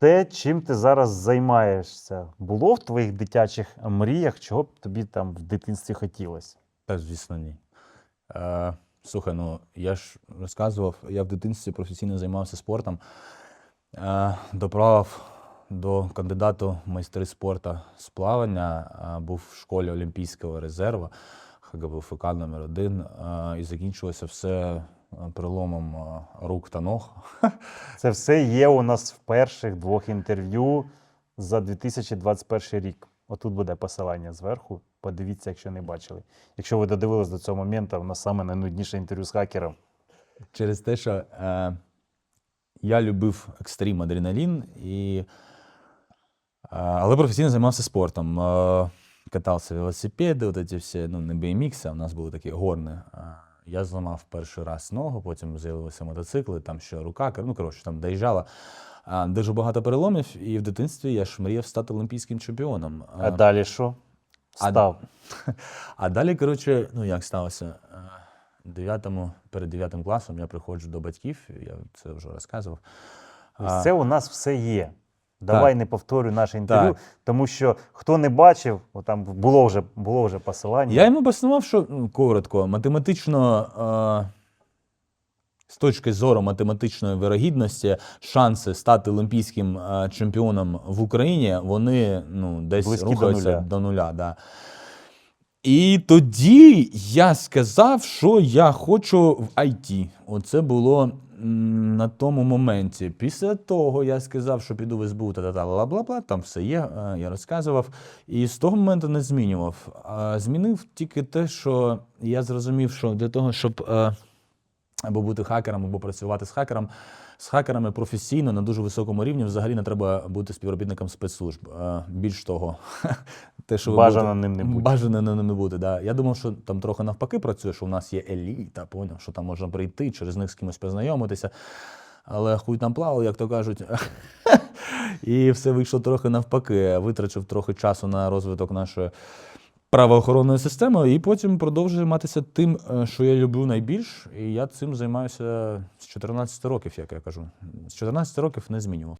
те, чим ти зараз займаєшся, було в твоїх дитячих мріях, чого б тобі там в дитинстві хотілося? Та, звісно, ні. Е, слухай, ну я ж розказував, я в дитинстві професійно займався спортом. Е, доправив до кандидату в майстри спорту з плавання, е, був в школі Олімпійського резерву, ХГБФК номер 1 е, і закінчилося все переломом е, рук та ног. Це все є у нас в перших двох інтерв'ю за 2021 рік. Отут буде посилання зверху. Подивіться, якщо не бачили. Якщо ви додивились до цього моменту, у нас саме найнудніше інтерв'ю з хакером. через те, що е, я любив екстрім адреналін, і, е, але професійно займався спортом. Е, катався велосипеди, от ці всі, ну, не BMX, а у нас були такі горни. Я зламав перший раз ногу, потім з'явилися мотоцикли, там ще рука, ну коротше, там доїжджала. Дуже багато переломів, і в дитинстві я ж мріяв стати олімпійським чемпіоном. А далі що? Став. а далі, коротше, ну як сталося? Дев'ятому, перед дев'ятим класом я приходжу до батьків, я це вже розказував. Ось це у нас все є. Давай не повторюй наше інтерв'ю, Так. тому що хто не бачив, о, там було вже, було вже посилання. Я йому пояснював, що ну, коротко, математично, е, з точки зору математичної вирогідності, шанси стати олімпійським е, чемпіоном в Україні, вони ну, десь Близькі до нуля. до нуля. да. І тоді я сказав, що я хочу в IT. Оце було на тому моменті. Після того я сказав, що піду в СБУ та та бла бла бла там все є. е, Я розказував. І з того моменту не змінював. Змінив тільки те, що я зрозумів, що для того, щоб е, або бути хакером, або працювати з хакером. З хакерами професійно на дуже високому рівні взагалі не треба бути співробітником спецслужб. Е, Більш того, те, що ви Бажано будете- ним не бути. Бажано ним не бути. Да. Я думав, що там трохи навпаки працює, що у нас є еліта, поняв, що там можна прийти, через них з кимось познайомитися. Але хуй там плавав, як то кажуть. І все вийшло трохи навпаки. Витрачив трохи часу на розвиток нашої правоохоронної системи, і потім продовжую займатися тим, е, що я люблю найбільш. І я цим займаюся з 14 років, як я кажу. З 14 років не змінював.